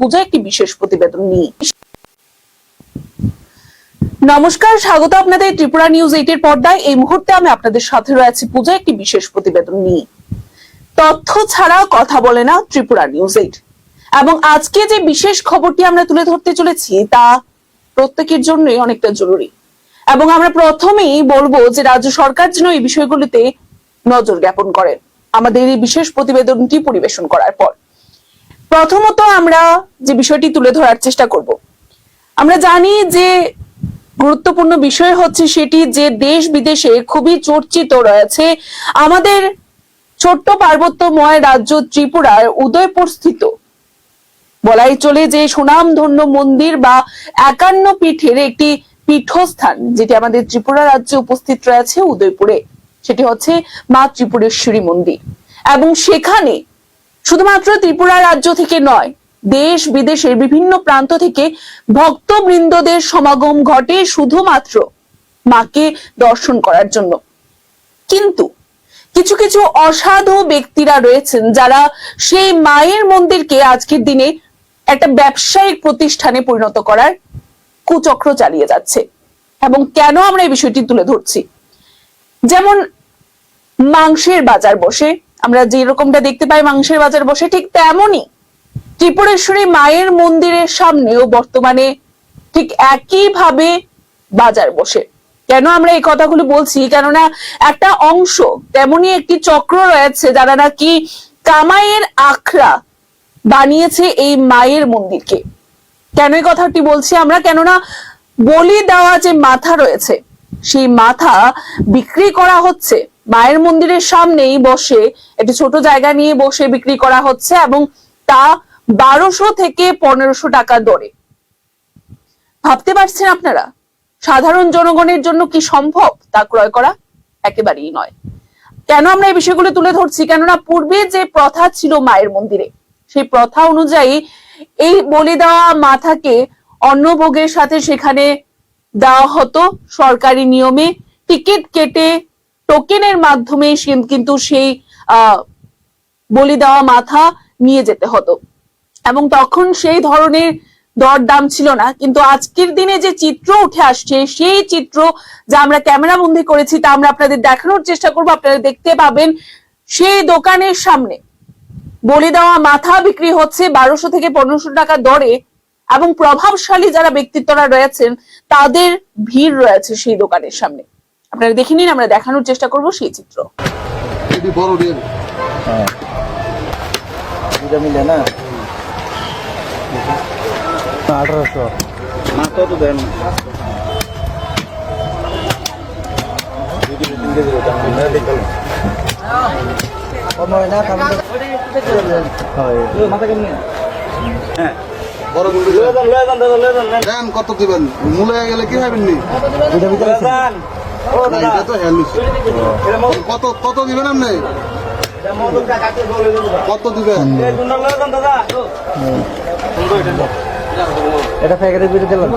পূজা একটি বিশেষ প্রতিবেদন নিয়ে। নমস্কার, স্বাগত আপনাদের ত্রিপুরা নিউজ এইটের পর্দায়। এই মুহূর্তে আমি আপনাদের সাথে রয়েছি পূজা একটি বিশেষ প্রতিবেদন নিয়ে। তথ্য ছাড়া কথা বলে না ত্রিপুরা নিউজ এইট। এবং আজকে যে বিশেষ খবরটি আমরা তুলে ধরতে চলেছি, তা প্রত্যেকের জন্যই অনেকটা জরুরি। এবং আমরা প্রথমেই বলব যে রাজ্য সরকার যেন এই বিষয়গুলিতে নজর জ্ঞাপন করেন। আমাদের এই বিশেষ প্রতিবেদনটি পরিবেশন করার পর। প্রথমত আমরা যে বিষয়টি তুলে ধরার চেষ্টা করব। আমরা জানি যে গুরুত্বপূর্ণ বিষয় হচ্ছে সেটি যে দেশ বিদেশে খুবই চর্চিত রয়েছে। আমাদের ছোট্ট পার্বত্যময় রাজ্য ত্রিপুরার উদয়পুর স্থিত বলাই চলে যে সুনামধন্য মন্দির বা একান্ন পীঠের একটি পীঠস্থান যেটি আমাদের ত্রিপুরা রাজ্যে উপস্থিত রয়েছে উদয়পুরে। সেটি হচ্ছে মা ত্রিপুরেশ্বরী মন্দির। এবং সেখানে শুধুমাত্র ত্রিপুরা রাজ্য থেকে নয়, দেশ বিদেশের বিভিন্ন প্রান্ত থেকে ভক্তবৃন্দদের সমাগম ঘটে শুধুমাত্র মাকে দর্শন করার জন্য। কিন্তু কিছু কিছু অসাধু ব্যক্তিরা রয়েছেন যারা সেই মায়ের মন্দিরকে আজকের দিনে একটা ব্যবসায়িক প্রতিষ্ঠানে পরিণত করার কুচক্র চালিয়ে যাচ্ছে। এবং কেন আমরা এই বিষয়টি তুলে ধরছি? যেমন মাংসের বাজার বসে আমরা যে রকমটা দেখতে পাই মাংসের বাজার বসে ঠিক তেমনই ত্রিপুরেশ্বরী মায়ের মন্দিরের সামনেও বর্তমানে ঠিক একইভাবে বাজার বসে। কেন আমরা এই কথাগুলো বলছি? কেননা একটা অংশ তেমনি একটি চক্র রয়েছে যারা নাকি কামাইয়ের আখড়া বানিয়েছে এই মায়ের মন্দিরকে। কেন এই কথাটি বলছি আমরা? কেননা বলি দেওয়া যে মাথা রয়েছে, সেই মাথা বিক্রি করা হচ্ছে মায়ের মন্দিরের সামনেই বসে একটি ছোট জায়গা নিয়ে বসে বিক্রি করা হচ্ছে এবং তা বারোশো থেকে পনেরোশো টাকা দরে। ভাবতে পারছেন আপনারা? সাধারণ জনগণের জন্য কি সম্ভব তা ক্রয় করা? একেবারেই নয়। কেন আমরা এই বিষয়গুলো তুলে ধরছি? কেননা পূর্বে যে প্রথা ছিল মায়ের মন্দিরে, সেই প্রথা অনুযায়ী এই বলি দেওয়া মাথাকে অন্নভোগের সাথে সেখানে দেওয়া হতো সরকারি নিয়মে। টিকিট কেটে টোকেনের মাধ্যমে কিন্তু সেই বলি দেওয়া মাথা নিয়ে যেতে হতো। এবং তখন সেই ধরনের দরদাম ছিল না। কিন্তু আজকের দিনে যে চিত্র উঠে আসছে, সেই চিত্র যা আমরা ক্যামেরা বন্দি করেছি, তা আমরা আপনাদের দেখানোর চেষ্টা করব। আপনারা দেখতে পাবেন সেই দোকানের সামনে বলি দেওয়া মাথা বিক্রি হচ্ছে বারোশো থেকে পনেরোশো টাকা দরে। এবং প্রভাবশালী যারা ব্যক্তিত্বরা রয়েছেন, তাদের ভিড় রয়েছে সেই দোকানের সামনে। আপনারা দেখে নিন আমরা দেখানোর চেষ্টা করব সেই চিত্র। এটি বড় রেল হ্যাঁ। দুটা মিলে না? আঠারোশো। মাত্র তো দেন। বড়গুলো দেন কত দিবেন? মূলে গেলে কি ভাবেন নি? না, এটা তো হ্যাঁ কত কত দিবেন আপনি? কত দিবেন? এটা প্যাকেটের বিড়ি দিলাম।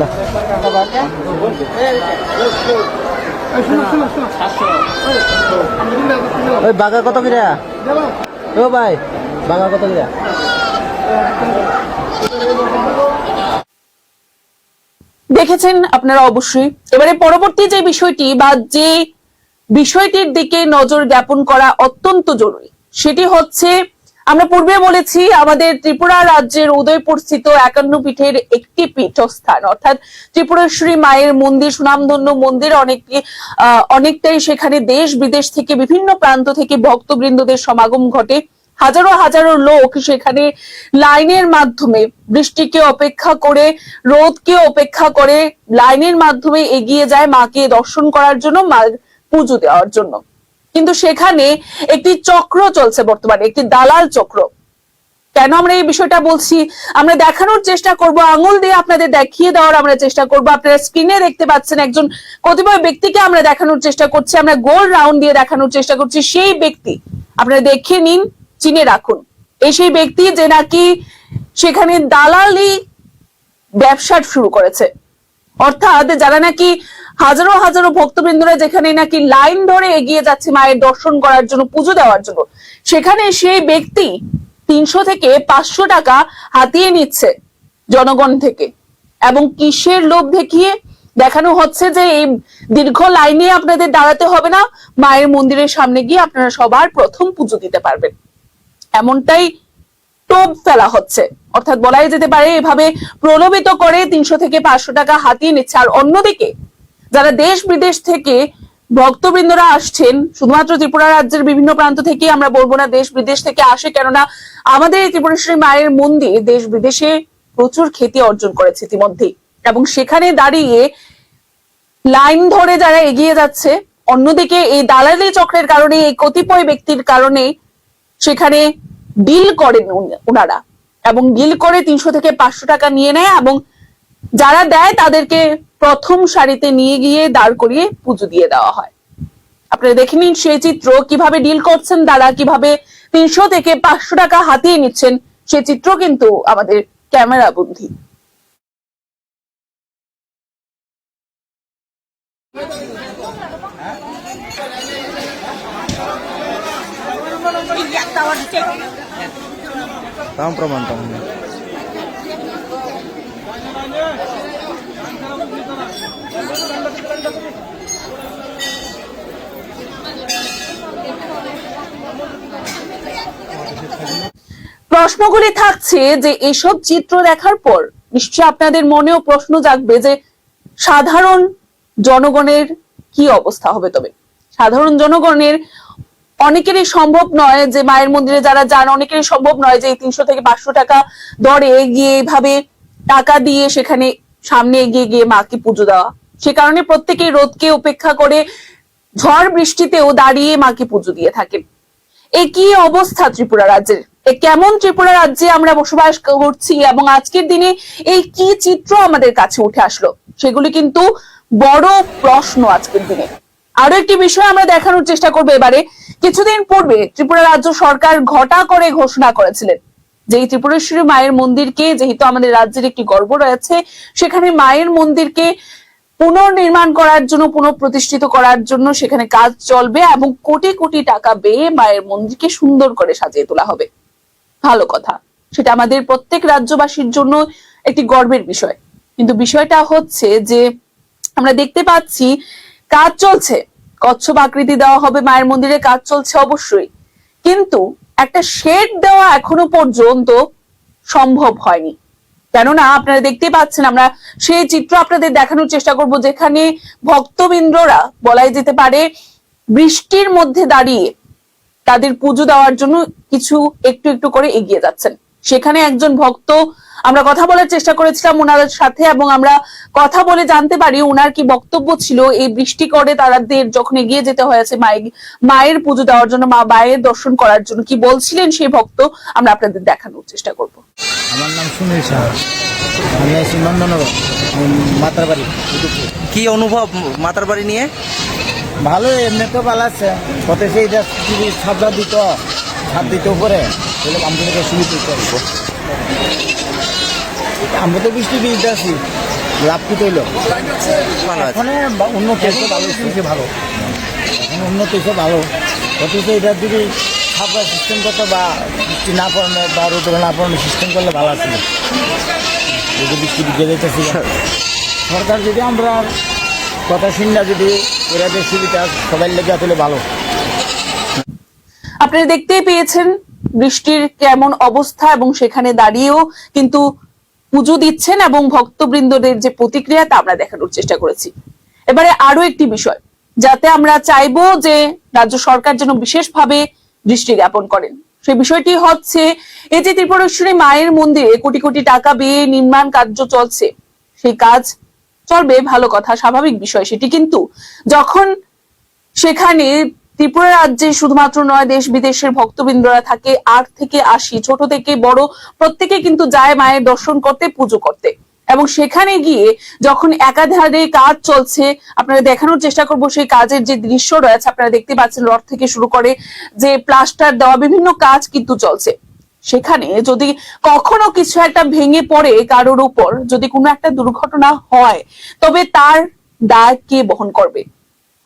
না? ওই বাগা কত কিরা? ও ভাই বাগা কত কিরা? দেখেছেন আপনারা অবশ্যই। এবারে পরবর্তী যে বিষয়টি বা যে বিষয়টির দিকে নজর জ্ঞাপন করা অত্যন্ত জরুরি, সেটি হচ্ছে আমরা পূর্বে বলেছি আমাদের ত্রিপুরা রাজ্যের উদয়পুর স্থিত একান্ন পীঠের একটি পীঠস্থান। অর্থাৎ ত্রিপুরেশ্বরী মায়ের মন্দির, সুনামধন্য মন্দির অনেকটি অনেকটাই সেখানে দেশ বিদেশ থেকে বিভিন্ন প্রান্ত থেকে ভক্তবৃন্দদের সমাগম ঘটে। হাজারো হাজারো লোক সেখানে লাইনের মাধ্যমে বৃষ্টিকে অপেক্ষা করে, রোদকে অপেক্ষা করে লাইনের মাধ্যমে এগিয়ে যায় মাকে দর্শন করার জন্য মা পুজো দেওয়ার জন্য। কিন্তু সেখানে একটি চক্র চলছে বর্তমানে, একটি দালাল চক্র। কেন আমরা এই বিষয়টা বলছি? আমরা দেখানোর চেষ্টা করব, আঙুল দিয়ে আপনাদের দেখিয়ে দেওয়ার আমরা চেষ্টা করব। আপনারা স্ক্রিনে দেখতে পাচ্ছেন একজন কতিপয় ব্যক্তিকে আমরা দেখানোর চেষ্টা করছি, আমরা গোল রাউন্ড দিয়ে দেখানোর চেষ্টা করছি। সেই ব্যক্তি, আপনারা দেখে নিন চিনে রাখুন। এই সেই ব্যক্তি যে নাকি সেখানে দালালি ব্যবসা শুরু করেছে। অর্থাৎ যারা নাকি হাজারো হাজারো ভক্তবৃন্দরা যেখানে নাকি লাইন ধরে এগিয়ে যাচ্ছে মায়ের দর্শন করার জন্য, পুজো দেওয়ার জন্য, সেখানে সেই ব্যক্তি তিনশো থেকে পাঁচশো টাকা হাতিয়ে নিচ্ছে জনগণ থেকে। এবং কিসের লোভ দেখিয়ে? দেখানো হচ্ছে যে এই দীর্ঘ লাইনে আপনাদের দাঁড়াতে হবে না। মায়ের মন্দিরের সামনে গিয়ে আপনারা সবার প্রথম পুজো দিতে পারবেন। এমনটাই টোপ ফেলা হচ্ছে। অর্থাৎ বলাই যেতে পারে এভাবে প্রলোভিত করে তিনশো থেকে পাঁচশো টাকা হাতিয়ে নিচ্ছে। আর অন্যদিকে যারা দেশ বিদেশ থেকে ভক্তবৃন্দরা আসছেন, শুধুমাত্র ত্রিপুরা রাজ্যের বিভিন্ন প্রান্ত থেকে আমরা বলব না, দেশ বিদেশ থেকে আসে, কেননা আমাদের এই ত্রিপুরেশ্বরী মায়ের মন্দির দেশ বিদেশে প্রচুর খ্যাতি অর্জন করেছে ইতিমধ্যেই। এবং সেখানে দাঁড়িয়ে লাইন ধরে যারা এগিয়ে যাচ্ছে, অন্যদিকে এই দালালি চক্রের কারণে, এই কতিপয় ব্যক্তির কারণে সেখানে ডিল করেন ওনারা এবং ডিল করে তিনশো থেকে পাঁচশো টাকা নিয়ে নেয় এবং যারা দেয় তাদেরকে প্রথম সারিতে নিয়ে গিয়ে দাঁড় করিয়ে পুজো দিয়ে দেওয়া হয়। আপনারা দেখে নিন সেই চিত্র, কীভাবে ডিল করছেন তারা, কীভাবে তিনশো থেকে পাঁচশো টাকা হাতিয়ে নিচ্ছেন, সে চিত্র কিন্তু আমাদের ক্যামেরা বন্ধী প্রমাণ, তাম। প্রশ্নগুলি থাকছে যে এসব চিত্র দেখার পর নিশ্চয়ই আপনাদের মনেও প্রশ্ন জাগবে যে সাধারণ জনগণের কি অবস্থা হবে তবে? সাধারণ জনগণের অনেকেরই সম্ভব নয় যে মায়ের মন্দিরে যারা যান, অনেকেরই সম্ভব নয় যে এই তিনশো থেকে পাঁচশো টাকা দরে গিয়ে এইভাবে টাকা দিয়ে সেখানে সামনে এগিয়ে গিয়ে মাকে পুজো দেওয়া। সে কারণে প্রত্যেকেই রোদকে উপেক্ষা করে ঝড় বৃষ্টিতেও দাঁড়িয়ে মাকে পুজো দিয়ে থাকেন। এ কি অবস্থা ত্রিপুরা রাজ্যের। কেমন ত্রিপুরা রাজ্যে আমরা বসবাস করছি এবং আজকের দিনে এই কি চিত্র আমাদের কাছে উঠে আসলো, সেগুলি কিন্তু বড় প্রশ্ন আজকের দিনে। আরও একটি বিষয় আমরা দেখানোর চেষ্টা করব এবারে। কিছুদিন পূর্বে ত্রিপুরা রাজ্য সরকার ঘটা করে ঘোষণা করেছিলেন যে ত্রিপুরেশ্বরী মায়ের মন্দিরকে, যেহেতু আমাদের রাজ্যের একটি গর্ব রয়েছে, সেখানে মায়ের মন্দিরকে পুনর্নির্মাণ করার জন্য, পুনঃপ্রতিষ্ঠিত করার জন্য সেখানে কাজ চলবে এবং কোটি কোটি টাকা বেয়ে মায়ের মন্দিরকে সুন্দর করে সাজিয়ে তোলা হবে। ভালো কথা। সেটা আমাদের প্রত্যেক রাজ্যবাসীর জন্য একটি গর্বের বিষয়। কিন্তু বিষয়টা হচ্ছে যে আমরা দেখতে পাচ্ছি কাজ চলছে। কচ্ছপ আকৃতি দেওয়া হবে মায়ের মন্দিরে, কাজ চলছে অবশ্যই। কিন্তু একটা শেড দেওয়া এখনও পর্যন্ত সম্ভব হয়নি। কেননা আপনারা দেখতে পাচ্ছেন, আমরা সেই চিত্র আপনাদের দেখানোর চেষ্টা করব, যেখানে ভক্তবৃন্দরা বলাই যেতে পারে বৃষ্টির মধ্যে দাঁড়িয়ে তাদের পুজো দেওয়ার জন্য কিছু একটু একটু করে এগিয়ে যাচ্ছেন। সেখানে একজন ভক্ত আমরা কথা বলার চেষ্টা করেছিলাম ওনার সাথে এবং আমরা কথা বলে জানতে পারি ওনার কি বক্তব্য ছিল। এই বৃষ্টি করে তাদের যখন এগিয়ে যেতে হয়েছে মায়ের মায়ের পুজো দেওয়ার জন্য মা মায়ের দর্শন করার জন্য কি বলছিলেন সেই ভক্ত আমরা আপনাদের দেখানোর চেষ্টা করব। আমার নাম সুনীল শাহ। আমি আছি নন্দনগর মাতার বাড়ি কি অনুভব মাতার বাড়ি নিয়ে? ভালো এমনি তো ভালো আছে। কত সেই দিত দিত উপরে আমাদেরকে সুবিধা করব আমরা তো বৃষ্টি দিতে আছি। লাভ কি তৈল ভালো ওখানে উন্নত হয়েছে ভালো হয়েছে ভালো। এখন উন্নত হয়েছে ভালো। অথচ এটা যদি ছাপড়া সিস্টেম করতো বা বৃষ্টি না পড়ানো বা রোদ না পড়ানো সিস্টেম করলে ভালো ছিল যদি বৃষ্টি যেতেছি। সরকার যদি আমরা কথা শুনলে যদি সুবিধা সবাই লেগে আসলে ভালো। আপনারা দেখতেই পেয়েছেন বৃষ্টির কেমন অবস্থা এবং সেখানে দাঁড়িয়েও কিন্তু পুজো দিচ্ছেন এবং ভক্তবৃন্দদের যে প্রতিক্রিয়া তা আমরা দেখানোর চেষ্টা করেছি। এবারে আরও একটি বিষয়, যাতে আমরা চাইব যে রাজ্য সরকার যেন বিশেষভাবে দৃষ্টি জ্ঞাপন করেন। সেই বিষয়টি হচ্ছে, এই যে ত্রিপুরেশ্বরী মায়ের মন্দিরে কোটি কোটি টাকা ব্যয়ে নির্মাণ কার্য চলছে, সেই কাজ চলবে, ভালো কথা, স্বাভাবিক বিষয় সেটি। কিন্তু যখন সেখানে ত্রিপুরা রাজ্যে শুধুমাত্র নয়, দেশ বিদেশের ভক্তবৃন্দরা থাকে আট থেকে আশি, ছোট থেকে বড় প্রত্যেকে কিন্তু যায় মায়ের দর্শন করতে, পুজো করতে। এবং সেখানে গিয়ে যখন একাধারে কাজ চলছে, আপনারা দেখানোর চেষ্টা করব সেই কাজের যে দৃশ্য রয়েছে, আপনারা দেখতে পাচ্ছেন রড থেকে শুরু করে যে প্লাস্টার দেওয়া বিভিন্ন কাজ কিন্তু চলছে। সেখানে যদি কখনো কিছু একটা ভেঙে পড়ে কারোর উপর, যদি কোনো একটা দুর্ঘটনা হয়, তবে তার দায় কে বহন করবে?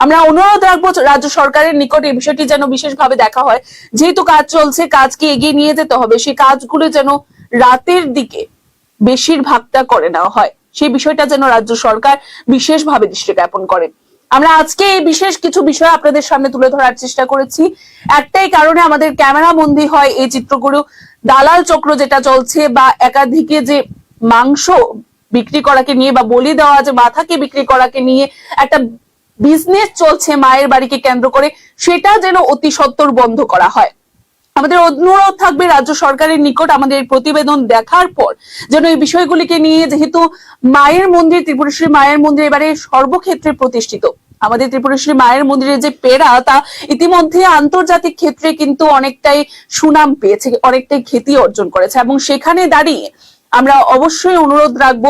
আমরা অনুরোধ রাখব রাজ্য সরকারের নিকট এই বিষয়টি যেন বিশেষভাবে দেখা হয়। যেহেতু কাজ চলছে, কাজকে এগিয়ে নিয়ে যেতে হবে, সেই কাজগুলো যেন রাতের দিকে বেশিরভাগটা করে নেওয়া হয়। সেই বিষয়টা যেন রাজ্য সরকার বিশেষভাবে দৃষ্টি জ্ঞাপন করে। আমরা আজকে এই বিশেষ কিছু বিষয় আপনাদের সামনে তুলে ধরার চেষ্টা করেছি। একটাই কারণে আমাদের ক্যামেরা বন্দী হয় এই চিত্রগুলো। দালাল চক্র যেটা চলছে বা একাধিকে যে মাংস বিক্রি করাকে নিয়ে বা বলি দেওয়া যে মাথাকে বিক্রি করাকে নিয়ে একটা বিজনেস চলছে মায়ের বাড়িকে কেন্দ্র করে, সেটা যেন অতি সত্বর বন্ধ করা হয়। আমাদের অনুরোধ থাকবে রাজ্য সরকারের নিকট আমাদের প্রতিবেদন দেখার পর যেন এই বিষয়গুলিকে নিয়ে যেহেতু মায়ের মন্দির, ত্রিপুরেশ্বরী মায়ের মন্দির এবারে সর্বক্ষেত্রে প্রতিষ্ঠিত। আমাদের ত্রিপুরেশ্বরী মায়ের মন্দিরের যে পেরা তা ইতিমধ্যে আন্তর্জাতিক ক্ষেত্রে কিন্তু অনেকটাই সুনাম পেয়েছে, অনেকটাই খ্যাতি অর্জন করেছে এবং সেখানে দাঁড়িয়ে আমরা অবশ্যই অনুরোধ রাখব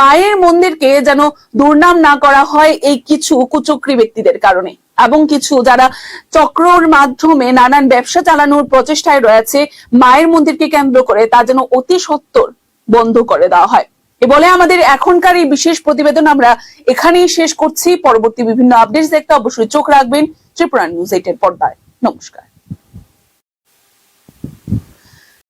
মায়ের মন্দিরকে যেন দুর্নাম না করা হয় এই কিছু কুচক্রী ব্যক্তিদের কারণে। এবং কিছু যারা চক্রর মাধ্যমে নানান ব্যবসা চালানোর প্রচেষ্টায় রয়েছে, মায়ের মন্দিরকে কেন্দ্র করে তা যেন অতি সত্বর বন্ধ করে দেওয়া হয়। এ বলে আমাদের এখনকার এই বিশেষ প্রতিবেদন আমরা এখানেই শেষ করছি। পরবর্তী বিভিন্ন আপডেটস দেখতে অবশ্যই চোখ রাখবেন ত্রিপুরা নিউজ এইটের পর্দায়। নমস্কার।